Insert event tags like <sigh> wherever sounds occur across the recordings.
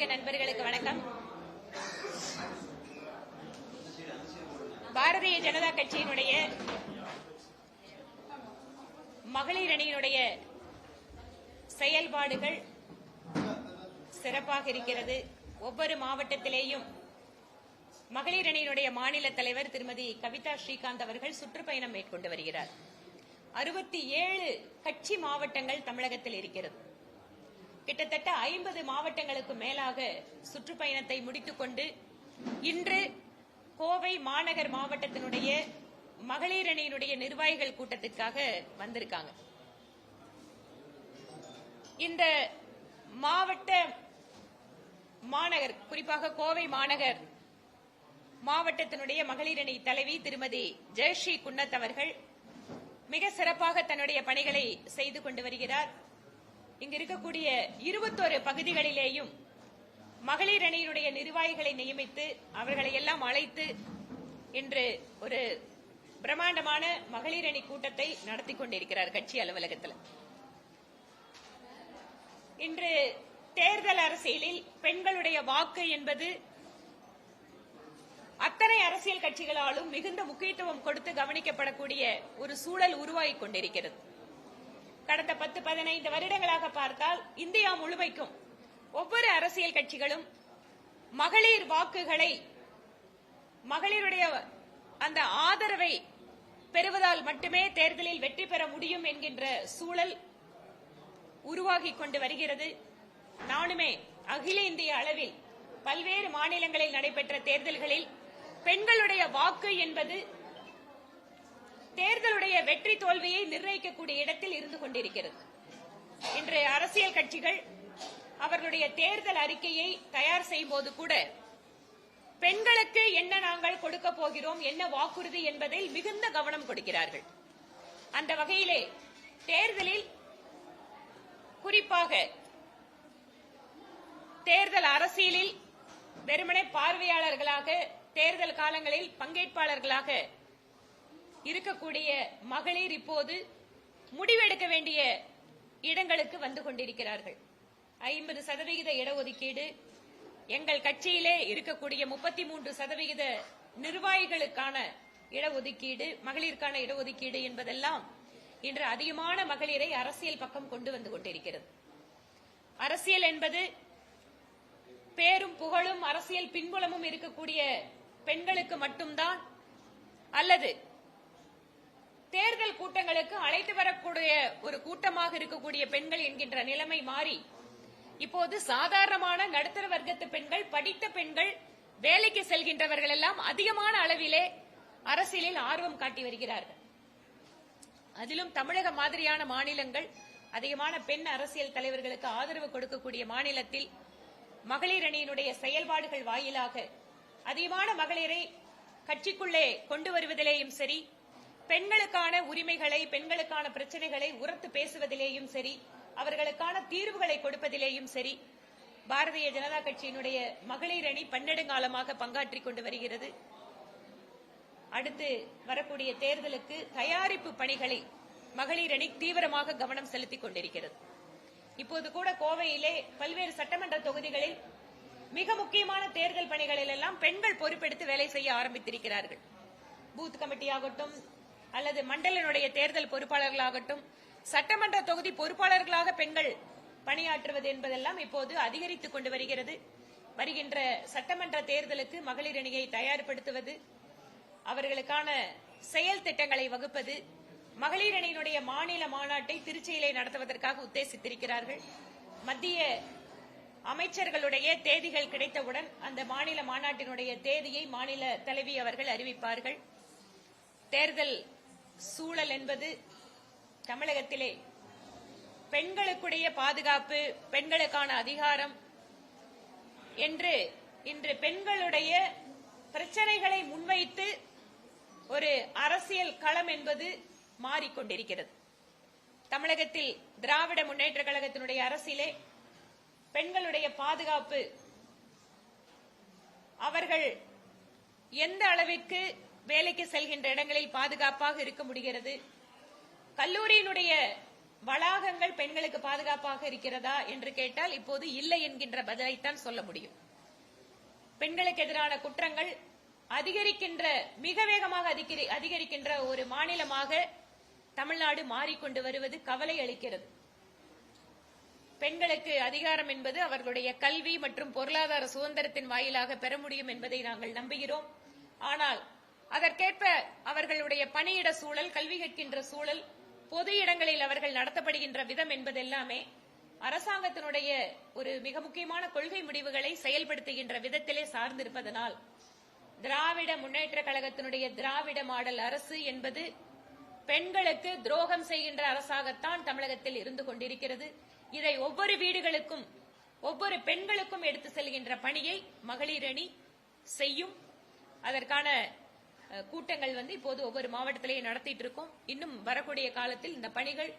கழக நண்பர்களுக்கு வணக்கம். பாரதிய ஜனதா கட்சியினுடைய மகளிர் அணியினுடைய செயல்பாடுகள் சிறப்பாக இருக்கிறது. ஒவ்வொரு மாவட்டத்திலேயும் மகளிர் அணியினுடைய மாநில தலைவர் திருமதி கவிதா ஸ்ரீகாந்த் அவர்கள் சுற்றுப்பயணம் மேற்கொண்டு வருகிறார். அறுபத்தி ஏழு கட்சி மாவட்டங்கள் தமிழகத்தில் இருக்கிறது. கிட்டத்தட்ட ஐம்பது மாவட்டங்களுக்கு மேலாக சுற்றுப்பயணத்தை முடித்துக்கொண்டு இன்று கோவை மாநகர் மாவட்டத்தினுடைய மகளிர் அணியினுடைய நிர்வாகிகள் கூட்டத்திற்காக வந்திருக்காங்க. இந்த மாவட்ட மாநகர் குறிப்பாக கோவை மாநகர் மாவட்டத்தினுடைய மகளிர் அணி தலைவி திருமதி ஜெயஸ்ரீ குன்னத் அவர்கள் மிக சிறப்பாக தன்னுடைய பணிகளை செய்து கொண்டு வருகிறார். இங்கு இருக்கக்கூடிய இருபத்தோரு பகுதிகளிலேயும் மகளிர் அணியினுடைய நிர்வாகிகளை நியமித்து அவர்களை எல்லாம் அழைத்து இன்று ஒரு பிரம்மாண்டமான மகளிர் அணி கூட்டத்தை நடத்தி கொண்டிருக்கிறார் கட்சி அலுவலகத்தில். இன்று தேர்தல் அரசியலில் பெண்களுடைய வாக்கு என்பது அத்தனை அரசியல் கட்சிகளாலும் மிகுந்த முக்கியத்துவம் கொடுத்து கவனிக்கப்படக்கூடிய ஒரு சூழல் உருவாகிக் கொண்டிருக்கிறது. கடந்த பத்து பதினைந்து வருடங்களாக பார்த்தால் இந்தியா முழுமைக்கும் ஒவ்வொரு அரசியல் கட்சிகளும் மகளிர் வாக்குகளை மகளிருடைய அந்த ஆதரவை பெறுவதால் மட்டுமே தேர்தலில் வெற்றி பெற முடியும் என்கின்ற சூழல் உருவாகி கொண்டு வருகிறது. நானுமே அகில இந்திய அளவில் பல்வேறு மாநிலங்களில் நடைபெற்ற தேர்தல்களில் பெண்களுடைய வாக்கு என்பது தேர்தலுடைய வெற்றி தோல்வியை நிர்ணயிக்கக்கூடிய இடத்தில் இருந்து கொண்டிருக்கிறது. இன்று அரசியல் கட்சிகள் அவர்களுடைய தேர்தல் அறிக்கையை தயார் செய்யும் போது கூட பெண்களுக்கு என்ன நாங்கள் கொடுக்க போகிறோம் என்ன வாக்குறுதி என்பதில் மிகுந்த கவனம் கொடுக்கிறார்கள். அந்த வகையிலே தேர்தலில் குறிப்பாக தேர்தல் அரசியலில் வெறுமனே பார்வையாளர்களாக தேர்தல் காலங்களில் பங்கேற்பாளர்களாக இருக்கக்கூடிய மகளிர் இப்போது முடிவெடுக்க வேண்டிய இடங்களுக்கு வந்து கொண்டிருக்கிறார்கள். ஐம்பது சதவிகித இடஒதுக்கீடு எங்கள் கட்சியிலே இருக்கக்கூடிய முப்பத்தி மூன்று சதவிகித நிர்வாகிகளுக்கான இடஒதுக்கீடு மகளிருக்கான இடஒதுக்கீடு என்பதெல்லாம் இன்று அதிகமான மகளிரை அரசியல் பக்கம் கொண்டு வந்து கொண்டிருக்கிறது. அரசியல் என்பது பேரும் புகழும் அரசியல் பின்புலமும் இருக்கக்கூடிய பெண்களுக்கு மட்டும்தான் அல்லது தேர்தல் கூட்டங்களுக்கு அழைத்து வரக்கூடிய ஒரு கூட்டமாக இருக்கக்கூடிய பெண்கள் என்கின்ற நிலைமை மாறி இப்போது சாதாரணமான நடுத்தர வர்க்கத்து பெண்கள் படித்த பெண்கள் வேலைக்கு செல்கின்றவர்கள் எல்லாம் அதிகமான அளவிலே அரசியலில் ஆர்வம் காட்டி வருகிறார்கள். அதிலும் தமிழக மாதிரியான மாநிலங்கள் அதிகமான பெண் அரசியல் தலைவர்களுக்கு ஆதரவு கொடுக்கக்கூடிய மாநிலத்தில் மகளிர் அணியினுடைய செயல்பாடுகள் வாயிலாக அதிகமான மகளிரை கட்சிக்குள்ளே கொண்டு வருவதிலேயும் சரி பெண்களுக்கான உரிமைகளை பெண்களுக்கான பிரச்சனைகளை உரத்து பேசுவதிலேயும் சரி அவர்களுக்கான தீர்வுகளை கொடுப்பதிலேயும் சரி பாரதிய ஜனதா கட்சியினுடைய மகளிர் அணி பன்னெடுங்காலமாக பங்காற்றிக் கொண்டு வருகிறது. அடுத்து வரக்கூடிய தேர்தலுக்கு தயாரிப்பு பணிகளை மகளிர் அணி தீவிரமாக கவனம் செலுத்திக் கொண்டிருக்கிறது. இப்போது கூட கோவையிலே பல்வேறு சட்டமன்ற தொகுதிகளில் மிக முக்கியமான தேர்தல் பணிகளில் எல்லாம் பெண்கள் பொறுப்பெடுத்து வேலை செய்ய ஆரம்பித்திருக்கிறார்கள். பூத் கமிட்டி ஆகட்டும் அல்லது மண்டலனுடைய தேர்தல் பொறுப்பாளர்களாகட்டும் சட்டமன்ற தொகுதி பொறுப்பாளர்களாக பெண்கள் பணியாற்றுவது என்பதெல்லாம் இப்போது அதிகரித்துக் கொண்டு வருகிறது. வருகின்ற சட்டமன்ற தேர்தலுக்கு மகளிர் அணியை தயார்படுத்துவது அவர்களுக்கான செயல் திட்டங்களை வகுப்பது மகளிர் அணியினுடைய மாநில மாநாட்டை திருச்சியிலே நடத்துவதற்காக உத்தேசித்திருக்கிறார்கள். மத்திய அமைச்சர்களுடைய தேதிகள் கிடைத்தவுடன் அந்த மாநில மாநாட்டினுடைய தேதியை மாநில தலைவி அவர்கள் அறிவிப்பார்கள். தேர்தல் சூழல் என்பது தமிழகத்திலே பெண்களுக்குடைய பாதுகாப்பு பெண்களுக்கான அதிகாரம் என்று இன்று பெண்களுடைய பிரச்சனைகளை முன்வைத்து ஒரு அரசியல் களம் என்பது மாறிக்கொண்டிருக்கிறது. தமிழகத்தில் திராவிட முன்னேற்ற கழகத்தினுடைய அரசியலே பெண்களுடைய பாதுகாப்பு அவர்கள் எந்த அளவிற்கு வேலைக்கு செல்கின்ற இடங்களில் பாதுகாப்பாக இருக்க முடிகிறது. கல்லூரியினுடைய வளாகங்கள் பெண்களுக்கு பாதுகாப்பாக இருக்கிறதா என்று கேட்டால் இப்போது இல்லை என்கின்ற பதிலைத்தான் சொல்ல முடியும். பெண்களுக்கு எதிரான குற்றங்கள் அதிகரிக்கின்ற மிக வேகமாக அதிகரி- அதிகரிக்கின்ற ஒரு மாநிலமாக தமிழ்நாடு மாறிக்கொண்டு வருவது கவலை அளிக்கிறது. பெண்களுக்கு அதிகாரம் என்பது அவர்களுடைய கல்வி மற்றும் பொருளாதார சுதந்திரத்தின் வாயிலாக பெற முடியும் என்பதை நாங்கள் நம்புகிறோம். ஆனால் அதற்கேற்ப அவர்களுடைய பணியிட சூழல் கல்வி கற்கின்ற சூழல் பொது இடங்களில் அவர்கள் நடத்தப்படுகின்ற விதம் என்பதெல்லாமே அரசாங்கத்தினுடைய ஒரு மிக முக்கியமான கொள்கை முடிவுகளை செயல்படுத்துகின்ற விதத்திலே சார்ந்திருப்பதனால் திராவிட முன்னேற்ற கழகத்தினுடைய திராவிட மாடல் அரசு என்பது பெண்களுக்கு துரோகம் செய்கின்ற அரசாகத்தான் தமிழகத்தில் இருந்து கொண்டிருக்கிறது. இதை ஒவ்வொரு வீடுகளுக்கும் ஒவ்வொரு பெண்களுக்கும் எடுத்து செல்கின்ற பணியை மகளிர் அணி செய்யும். அதற்கான கூட்டங்கள் வந்து இப்போது ஒவ்வொரு மாவட்டத்திலேயே நடத்திட்டு இருக்கோம். இன்னும் வரக்கூடிய காலத்தில் இந்த பணிகள்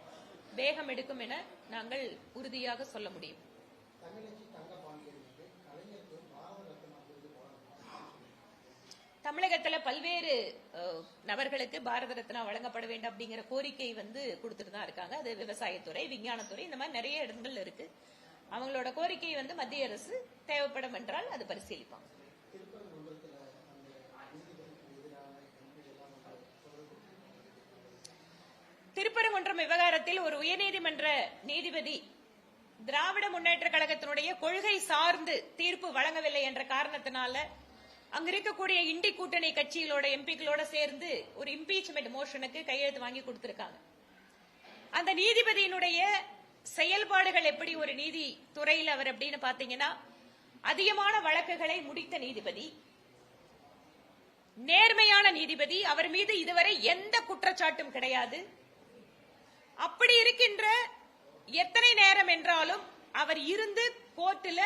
வேகம் எடுக்கும் என நாங்கள் உறுதியாக சொல்ல முடியும். தமிழகத்துல பல்வேறு நபர்களுக்கு பாரத ரத்னா வழங்கப்பட வேண்டும் அப்படிங்கிற கோரிக்கை வந்து கொடுத்துட்டு தான் இருக்காங்க. அது விவசாயத்துறை விஞ்ஞானத்துறை இந்த மாதிரி நிறைய இடங்கள்ல இருக்கு. அவங்களோட கோரிக்கை வந்து மத்திய அரசு தேவைப்படும் என்றால் அது பரிசீலிப்பாங்க திருப்பரங்குன்றம் விவகாரத்தில் ஒரு உயர்நீதிமன்ற நீதிபதி திராவிட முன்னேற்ற கழகத்தினுடைய கொள்கை சார்ந்து தீர்ப்பு வழங்கவில்லை என்ற காரணத்தினால அங்க இருக்கக்கூடிய இண்டி கூட்டணி கட்சிகளோட எம்பிக்களோட சேர்ந்து ஒரு இம்பீச்மெண்ட் மோஷனுக்கு கையெழுத்து வாங்கி கொடுத்திருக்காங்க. அந்த நீதிபதியினுடைய செயல்பாடுகள் எப்படி ஒரு நீதி துறையில் அவர் அப்படின்னு பாத்தீங்கன்னா அதிகமான வழக்குகளை முடித்த நீதிபதி நேர்மையான நீதிபதி அவர் மீது இதுவரை எந்த குற்றச்சாட்டும் கிடையாது. அப்படி இருக்கின்ற எத்தனை நேரம் என்றாலும் அவர் இருந்து கோர்ட்டில்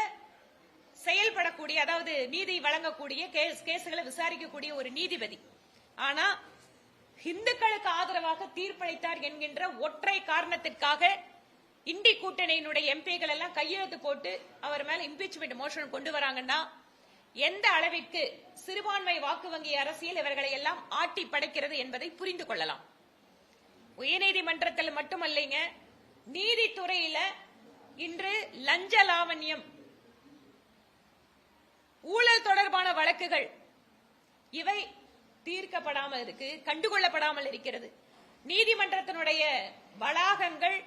செயல்படக்கூடிய அதாவது நீதி வழங்கக்கூடிய கேஸ் கேசுகளை விசாரிக்கக்கூடிய ஒரு நீதிபதி. ஆனா இந்துக்களுக்கு ஆதரவாக தீர்ப்பளித்தார் என்கின்ற ஒற்றை காரணத்திற்காக இண்டி கூட்டணியினுடைய எம்பிகள் எல்லாம் கையெழுத்து போட்டு அவர் மேல இம்பீச்மெண்ட் மோஷன் கொண்டு வராங்கன்னா எந்த அளவிற்கு சிறுபான்மை வாக்கு வங்கி அரசியல் இவர்களை எல்லாம் ஆட்டி படைக்கிறது என்பதை புரிந்து கொள்ளலாம். உயர்நீதிமன்றத்தில் மட்டுமல்லைங்க நீதித்துறையில இன்று லஞ்ச லாவண்யம் ஊழல் தொடர்பான வழக்குகள் இவை தீர்க்கப்படாமல் இருக்கு கண்டுகொள்ளப்படாமல் இருக்கிறது. நீதிமன்றத்தினுடைய வளாகங்கள்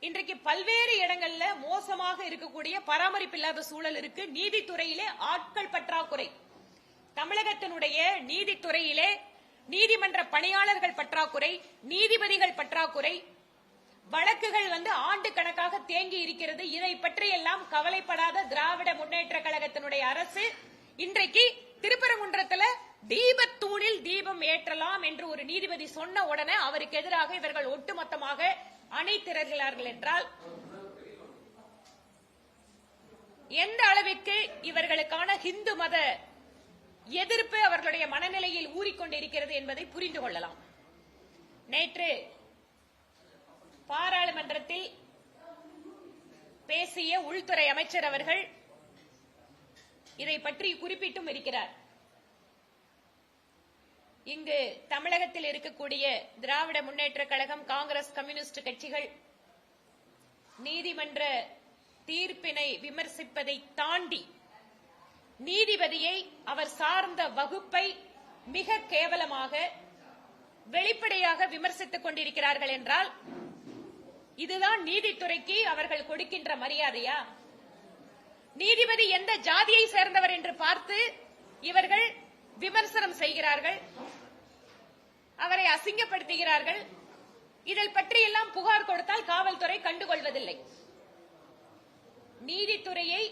இன்றைக்கு பல்வேறு இடங்கள்ல மோசமாக இருக்கக்கூடிய பராமரிப்பு இல்லாத சூழல் இருக்கு. நீதித்துறையிலே ஆட்கள் பற்றாக்குறை. தமிழகத்தினுடைய நீதித்துறையிலே நீதிமன்ற பணியாளர்கள் பற்றாக்குறை நீதிபதிகள் பற்றாக்குறை வழக்குகள் வந்து ஆண்டு கணக்காக தேங்கி இருக்கிறது. இதை பற்றி எல்லாம் கவலைப்படாத திராவிட முன்னேற்ற கழகத்தினுடைய அரசு இன்றைக்கு திருப்பரங்குன்றத்துல தீபத்தூணில் தீபம் ஏற்றலாம் என்று ஒரு நீதிபதி சொன்ன உடனே அவருக்கு எதிராக இவர்கள் ஒட்டுமொத்தமாக அணை திரள்கிறார்கள் என்றால் எந்த அளவிற்கு இவர்களுக்கான ஹிந்து மத எதிர்ப்பு அவர்களுடைய மனநிலையில் ஊறிக்கொண்டிருக்கிறது என்பதை புரிந்து கொள்ளலாம். நேற்று பாராளுமன்றத்தில் பேசிய உள்துறை அமைச்சர் அவர்கள் இதை பற்றி குறிப்பிட்டும் இருக்கிறார். இங்கு தமிழகத்தில் இருக்கக்கூடிய திராவிட முன்னேற்ற கழகம் காங்கிரஸ் கம்யூனிஸ்ட் கட்சிகள் நீதிமன்ற தீர்ப்பினை விமர்சிப்பதை தாண்டி நீதிபதியை அவர் சார்ந்த வகுப்பை மிக கேவலமாக வெளிப்படையாக விமர்சித்துக் கொண்டிருக்கிறார்கள் என்றால் இதுதான் நீதித்துறைக்கு அவர்கள் கொடுக்கின்ற மரியாதையா? நீதிபதி எந்த ஜாதியை சேர்ந்தவர் என்று பார்த்து இவர்கள் விமர்சனம் செய்கிறார்கள் அவரை அசிங்கப்படுத்துகிறார்கள் இதில் பற்றியெல்லாம் புகார் கொடுத்தால் காவல்துறை கண்டுகொள்வதில்லை. நீதித்துறையை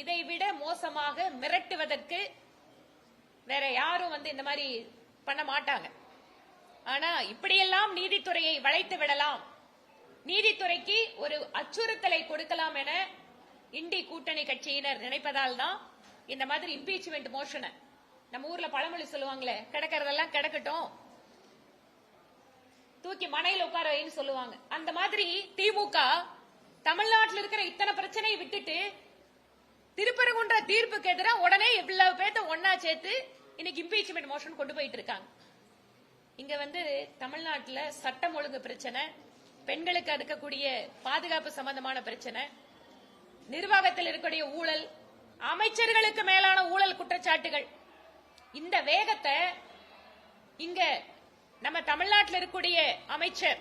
இதைவிட மோசமாக மிரட்டுவதற்கு வேற யாரும் வந்து இந்த மாதிரி பண்ண மாட்டாங்க. ஆனா இப்படியெல்லாம் நீதித்துறையை வளைத்து விடலாம். நீதித்துறைக்கு ஒரு அச்சுறுத்தலை கொடுக்கலாம் என இண்டி கூட்டணி கட்சியினர் நினைப்பதால் தான் இந்த மாதிரி இம்பீச்மெண்ட் மோஷனை நம்ம ஊர்ல பழமொழி சொல்லுவாங்களே கிடக்கிறதெல்லாம் கிடக்கட்டும். தூக்கி மனையில் உட்கார வைன்னு சொல்லுவாங்க. அந்த மாதிரி திமுக தமிழ்நாட்டில் இருக்கிற இத்தனை பிரச்சனையை விட்டுட்டு திருப்பரங்குன்ற தீர்ப்பு எதிராக உடனே இவ்வளவு பேர்த்த ஒன்னா சேர்த்து இன்னைக்கு இம்பீச்மெண்ட் மோஷன் கொண்டு போயிட்டு இருக்காங்க. இங்க வந்து தமிழ்நாட்டுல சட்டம் ஒழுங்கு பிரச்சனை பெண்களுக்கு இருக்கக்கூடிய பாதுகாப்பு சம்பந்தமான பிரச்சனை நிர்வாகத்தில் இருக்கக்கூடிய ஊழல் அமைச்சர்களுக்கு மேலான ஊழல் குற்றச்சாட்டுகள். இந்த வேகத்தை இங்க நம்ம தமிழ்நாட்டில் இருக்கக்கூடிய அமைச்சர்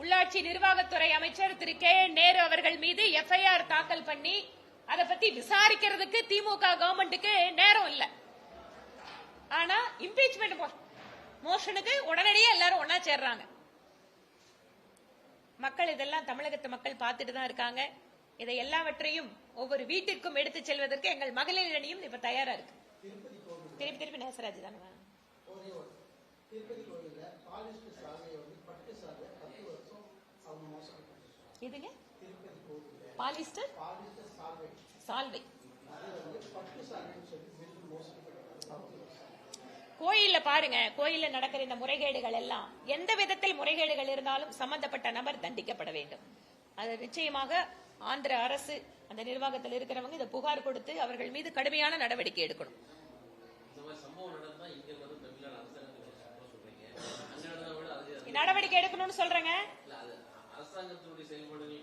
உள்ளாட்சி நிர்வாகத்துறை அமைச்சர் திரு கே என் நேரு அவர்கள் மீது எஃப்ஐஆர் தாக்கல் பண்ணி அதை பத்தி விசாரிக்கிறதுக்கு திமுக கவர்மெண்ட்டுக்கு நேரம் இல்ல. ஆனா இம்பீச்மெண்ட் மோஷனுக்கு உடனடியே எல்லாரும் ஒன்னா சேர்றாங்க. மக்கள் இதெல்லாம் தமிழகத்து மக்கள் பார்த்துட்டு தான் இருக்காங்க. இதை எல்லாவற்றையும் ஒவ்வொரு வீட்டிற்கும் எடுத்து செல்வதற்கு எங்கள் மகளிர் அணியும் இப்ப தயாரா இருக்கு. திருப்பி திருப்பி நேசராஜ் தானே? எதுங்க? பாலிஸ்டர்? சால்வை. கோயில்ல பாருங்க கோயில்ல நடக்கிற இந்த முறைகேடுகள் எல்லாம் எந்த விதத்தில் முறைகேடுகள் இருந்தாலும் சம்பந்தப்பட்ட நபர் தண்டிக்கப்பட வேண்டும். அது நிச்சயமாக ஆந்திர அரசு அந்த நிர்வாகத்தில் இருக்கிறவங்க இதை புகார் கொடுத்து அவர்கள் மீது கடுமையான நடவடிக்கை எடுக்கணும். நடவடிக்கை எடுக்கணும்னு சொல்றேங்க.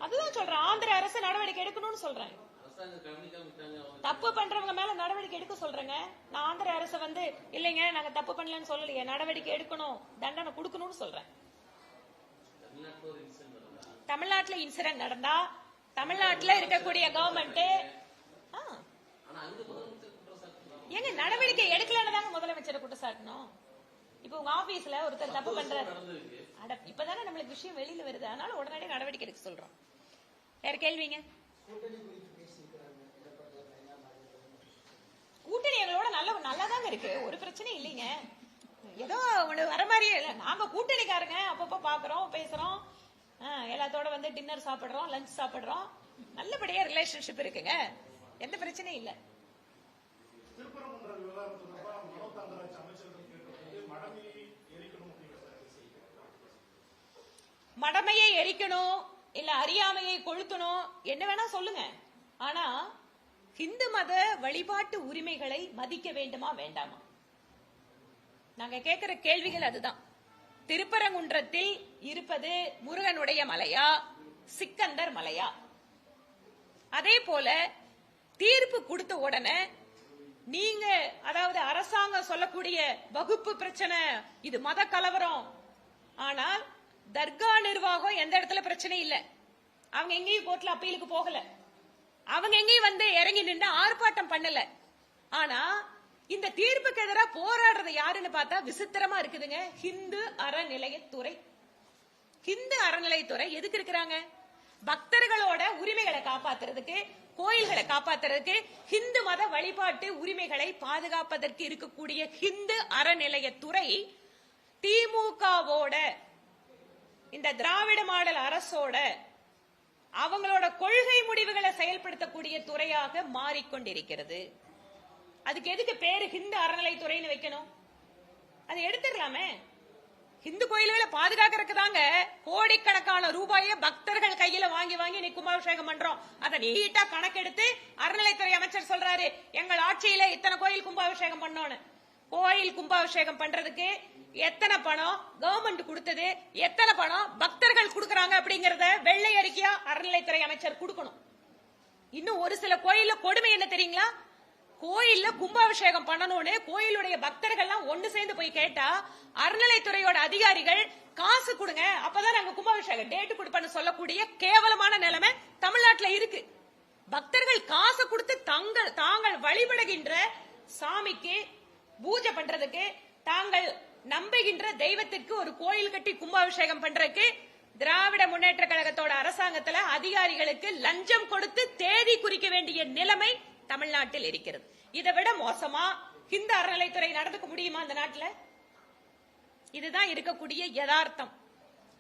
அதுதான் சொல்றேன். ஆந்திர அரசு நடவடிக்கை எடுக்கணும்னு சொல்றேன். தப்பு பண்றவங்க மேல நடவடிக்கை எடுக்க சொல்றேங்க. நான் ஆந்திர அரசு வந்து இல்லைங்க நாங்க தப்பு பண்ணலன்னு சொல்லலையே. நடவடிக்கை எடுக்கணும். தண்டனை கொடுக்கணும்னு சொல்றேன். தமிழ்நாட்டுல இன்சிடென்ட் நடந்தா? தமிழ்நாட்டுல இருக்கக்கூடிய கவர்மெண்ட் ஏங்க நடவடிக்கை எடுக்கலன்னு தாங்க முதலமைச்சரை குற்றச்சாட்டணும் இப்போ உங்க ஆபீஸ்ல ஒருத்தர் தப்பு பண்றாரு. அட இப்பதானே நம்மளுக்கு விஷயம் வெளியில வருது. அதனால உடனடியாக நடவடிக்கை எடுக்க சொல்றோம். வேற கேள்விங்க? கூட்டணி எங்களோட நல்ல நல்லாதாங்க இருக்கு. ஒரு பிரச்சனையும் இல்லைங்க. ஏதோ ஒண்ணு வர மாதிரியே இல்லை. நாங்க கூட்டணிக்காரங்க. அப்பப்போ பாக்குறோம் பேசுறோம். ஆ, எல்லாத்தோட வந்து டின்னர் சாப்பிடுறோம் லஞ்ச் சாப்பிடுறோம். நல்லபடியா ரிலேஷன்ஷிப் இருக்குங்க. எந்த பிரச்சனையும் இல்லை திருப்பரங்குன்ற விவகாரம் தொடர்பாக மனோ தங்கராஜ் அமைச்சர்கள் கேட்டபோது மடமையை எரிக்கணும் அப்படிங்கிற மடமையை எரிக்கணும் இல்ல அறியாமையை கொளுத்தணும் என்ன வேணா சொல்லுங்க. ஆனா இந்து மத வழிபாட்டு உரிமைகளை மதிக்க வேண்டுமா வேண்டாமா? நாங்க கேட்கிற கேள்விகள் அதுதான். திருப்பரங்குன்றத்தில் இருப்பது முருகனுடைய மலையா சிக்கந்தர் மலையா? அதே போல தீர்ப்பு கொடுத்த உடனே நீங்க அதாவது அரசாங்கம் சொல்லக்கூடிய வகுப்பு பிரச்சனை இது மத கலவரம். ஆனால் தர்கா நிர்வாகம் எந்த இடத்துல பிரச்சனை இல்ல. அவங்க எங்கேயும் கோர்ட்ல அப்பீலுக்கு போகல. அவங்க எங்கேயும் வந்து இறங்கி நின்று ஆர்ப்பாட்டம் பண்ணல. ஆனா இந்த தீர்ப்புக்கு எதிராக போராடுறது யாருன்னு பார்த்தா விசித்திரமா இருக்குதுங்க. ஹிந்து அறநிலையத்துறை. ஹிந்து அறநிலையத்துறை எதுக்கு இருக்கிறாங்க? பக்தர்களோட உரிமைகளை காப்பாத்துறதுக்கு கோயில்களை காப்பாத்துறதுக்கு ஹிந்து மத வழிபாட்டு உரிமைகளை பாதுகாப்பதற்கு இருக்கக்கூடிய ஹிந்து அறநிலையத்துறை திமுகவோட இந்த திராவிட மாடல் அரசோட அவங்களோட கொள்கை முடிவுகளை செயல்படுத்தக்கூடிய துறையாக மாறிக்கொண்டிருக்கிறது. அதுக்கு எதுக்கு பேரு ஹிந்து அறநிலைத்துறைன்னு வைக்கணும்? அதை எடுத்துடலாமே. ஹிந்து கோயில்களை பாதுகாக்கிறதுக்கு தாங்க கோடிக்கணக்கான ரூபாயை பக்தர்கள் கையில வாங்கி வாங்கி நீ கும்பாபிஷேகம் பண்றோம். அதை நீட்டா கணக்கெடுத்து அறநிலைத்துறை அமைச்சர் சொல்றாரு. எங்கள் ஆட்சியில இத்தனை கோயில் கும்பாபிஷேகம் பண்ணோன்னு. கோயில் கும்பாபிஷேகம் பண்றதுக்கு எத்தனை பணம் கவர்மெண்ட் கொடுத்தது எத்தனை பணம் பக்தர்கள் கொடுக்கறாங்க அப்படிங்கறத வெள்ளை அறிக்கையா அறநிலைத்துறை அமைச்சர் கொடுக்கணும். இன்னும் ஒரு சில கோயில்ல கொடுமை என்ன தெரியுங்களா? கோயில்ல கும்பாபிஷேகம் பண்ணணும்னு கோயிலுடைய பக்தர்கள்லாம் ஒண்ணு சேர்ந்து போய் கேட்டா அறநிலைத்துறையோட அதிகாரிகள் காசு கொடுங்க அப்பதான் நாங்க கும்பாபிஷேகம் டேட்டு கொடுப்பேன்னு சொல்லக்கூடிய கேவலமான நிலைமை தமிழ்நாட்டுல இருக்கு. பக்தர்கள் காசு கொடுத்து தங்கள் தாங்கள் வழிபடுகின்ற சாமிக்கு பூஜை பண்றதுக்கு தாங்கள் நம்புகின்ற தெய்வத்திற்கு ஒரு கோயில் கட்டி கும்பாபிஷேகம் பண்றதுக்கு திராவிட முன்னேற்ற கழகத்தோட அரசாங்கத்துல அதிகாரிகளுக்கு லஞ்சம் கொடுத்து தேதி குறிக்க வேண்டிய நிலைமை தமிழ்நாட்டில் இருக்கிறது. இதை விட மோசமா இந்த அறநிலைத்துறை நடந்துக்க முடியுமா அந்த நாட்டுல? இதுதான் இருக்கக்கூடிய யதார்த்தம்.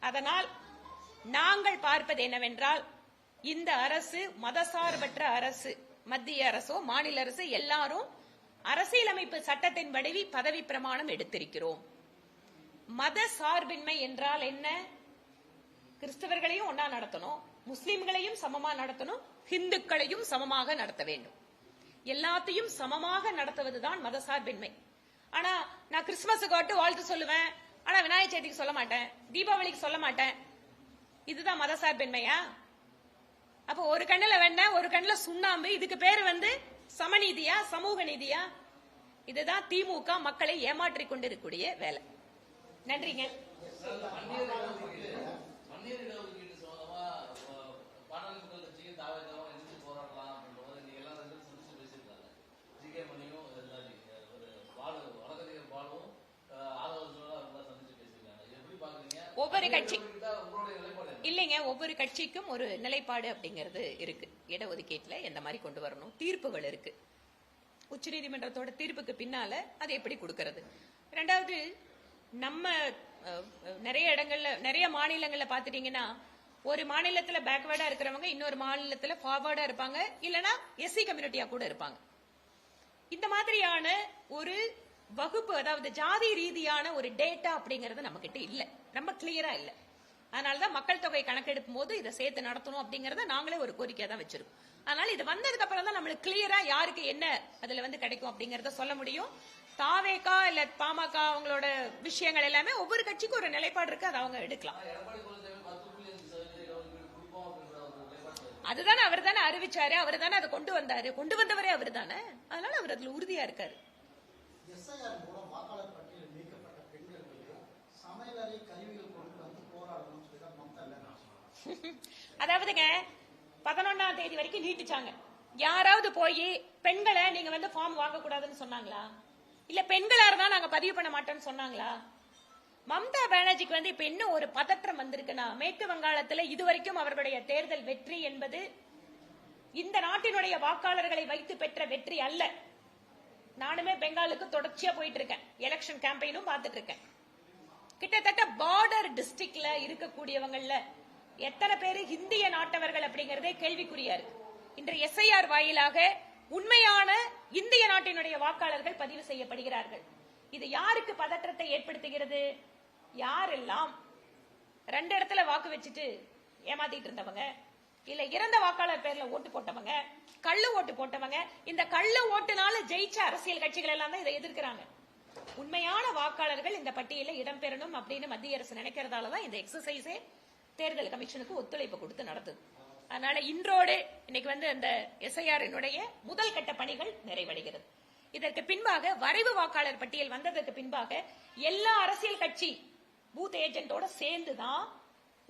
அதனால் நாங்கள் பார்ப்பது என்னவென்றால் இந்த அரசு மதசார்பற்ற அரசு மத்திய அரசோ மாநில அரசு எல்லாரும் அரசியலமைப்பு சட்டத்தின் சட்டத்தின்படி பதவி பிரமாணம் எடுத்திருக்கிறோம். மத சார்பின்மை என்றால் என்ன? கிறிஸ்தவர்களையும் ஒன்னா நடத்தணும் முஸ்லிம்களையும் சமமா நடத்தணும் ஹிந்துக்களையும் சமமாக நடத்த வேண்டும். எல்லாத்தையும் சமமாக நடத்துவதுதான் மதசார்பின்மை. ஆனா நான் கிறிஸ்துமஸுக்கு மட்டும் வாழ்த்து சொல்லுவேன். ஆனா விநாயகர் சதுர்த்திக்கு சொல்ல மாட்டேன். தீபாவளிக்கு சொல்ல மாட்டேன். இதுதான் மதசார்பின்மையா? அப்போ ஒரு கண்ணுல வெண்ணெய் ஒரு கண்ணுல சுண்ணாம்பு இதுக்கு பேரு வந்து சமநீதியா சமூக நீதியா? இதுதான் திமுக மக்களை ஏமாற்றிக் கொண்டிருக்கக்கூடிய வேலை. நன்றிங்க. ஒவ்வொரு கட்சி இல்லைங்க ஒவ்வொரு கட்சிக்கும் ஒரு நிலைப்பாடு அப்படிங்கிறது இருக்கு. இடஒதுக்கீட்டுல எந்த மாதிரி கொண்டு வரணும்? தீர்ப்புகள் இருக்கு. உச்சநீதிமன்றத்தோட தீர்ப்புக்கு பின்னால அது எப்படி கொடுக்கறது? ரெண்டாவது நம்ம நிறைய இடங்கள்ல நிறைய மாநிலங்கள்ல பாத்துட்டீங்கன்னா ஒரு மாநிலத்துல பேக்வேர்டா இருக்கிறவங்க இன்னொரு மாநிலத்துல ஃபார்வர்டா இருப்பாங்க. இல்லனா எஸ்சி கம்யூனிட்டியா கூட இருப்பாங்க. இந்த மாதிரியான ஒரு வகுப்பு அதாவது ஜாதி ரீதியான ஒரு டேட்டா அப்படிங்கறது நம்ம கிட்ட இல்ல. ரொம்ப கிளியரா இல்ல. அதனாலதான் மக்கள் தொகை கணக்கெடுக்கும் போது இதை சேர்த்து நடத்தணும் அப்படிங்கறத நாங்களே ஒரு கோரிக்கையா தான் வச்சிருக்கோம். அதனால இது வந்ததுக்கு அப்புறம் தான் நம்மளுக்கு கிளியரா யாருக்கு என்ன அதுல வந்து கிடைக்கும் அப்படிங்கறத சொல்ல முடியும். தாவேகா இல்ல பாமக அவங்களோட விஷயங்கள் எல்லாமே ஒவ்வொரு கட்சிக்கும் ஒரு நிலைப்பாடு இருக்கு அதை அவங்க எடுக்கலாம். அதுதானே அவர் தானே அறிவிச்சாரு அவர் தானே அதை கொண்டு வந்தாரு. கொண்டு வந்தவரே அவர் தானே. அதனால அவர் அதுல உறுதியா இருக்காரு. <laughs> அதாவதுங்க பதினொன்னாம் தேதி வரைக்கும் நீட்டிச்சாங்க. யாராவது போய் பெண்களை நீங்க வந்து ஃபார்ம் வாங்க கூடாதுன்னு சொன்னாங்களா? இல்ல பெண்களா இருந்தா நாங்க பதிவு பண்ண மாட்டோம்னு சொன்னாங்களா? மம்தா பானர்ஜிக்கு வந்து இப்ப இன்னும் ஒரு பதற்றம் வந்திருக்குன்னா மேற்கு வங்காளத்துல இதுவரைக்கும் அவர்களுடைய தேர்தல் வெற்றி என்பது இந்த நாட்டினுடைய வாக்காளர்களை வைத்து பெற்ற வெற்றி அல்ல. நானுமே பெங்காலுக்கு தொடர்ச்சியா போயிட்டு இருக்கேன் எலெக்ஷன் கேம்பெயினும் பார்த்துட்டு இருக்கேன் கிட்டத்தட்ட பார்டர் டிஸ்ட்ரிக்ட்ல இருக்கக்கூடியவங்கள்ல எத்தனை பேர் இந்திய நாட்டவர்கள் அப்படிங்கறதே கேள்விக்குறியா இருக்கு. இன்று எஸ்ஐஆர் வாயிலாக உண்மையான இந்திய நாட்டினுடைய வாக்காளர்கள் பதிவு செய்யப்படுகிறார்கள். இது யாருக்கு பதற்றத்தை ஏற்படுத்துகிறது? யாரெல்லாம் ரெண்டு இடத்துல வாக்கு வச்சுட்டு ஏமாத்திட்டு இருந்தவங்க இல்ல இறந்த வாக்காளர் பேர்ல ஓட்டு போட்டவங்க கள்ளு ஓட்டு போட்டவங்க இந்த கள்ளு ஓட்டுனால ஜெயிச்ச அரசியல் கட்சிகள் எல்லாம் தான் இதை எதிர்க்கிறாங்க. உண்மையான வாக்காளர்கள் இந்த பட்டியலில் இடம்பெறணும் அப்படின்னு மத்திய அரசு நினைக்கிறதால தான் இந்த எக்ஸசைஸே தேர்தல் கமிஷனுக்கு ஒத்துழைப்பு கொடுத்து நடத்துது அதனால இன்றோடு இன்னைக்கு வந்து அந்த எஸ்ஐஆரினுடைய முதல் கட்ட பணிகள் நிறைவடைகிறது. இதற்கு பின்பாக வரைவு வாக்காளர் பட்டியல் வந்ததற்கு பின்பாக எல்லா அரசியல் கட்சி பூத் ஏஜென்டோட சேர்ந்து தான்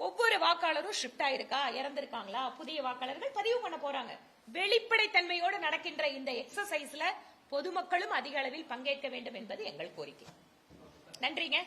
ஒவ்வொரு வாக்காளரும் ஷிஃப்ட் ஆயிருக்கா இறந்திருக்காங்களா புதிய வாக்காளர்கள் பதிவு பண்ண போறாங்க. வெளிப்படைத்தன்மையோடு நடக்கின்ற இந்த எக்ஸசைஸ்ல பொதுமக்களும் அதிக அளவில் பங்கேற்க வேண்டும் என்பது எங்கள் கோரிக்கை. நன்றிங்க.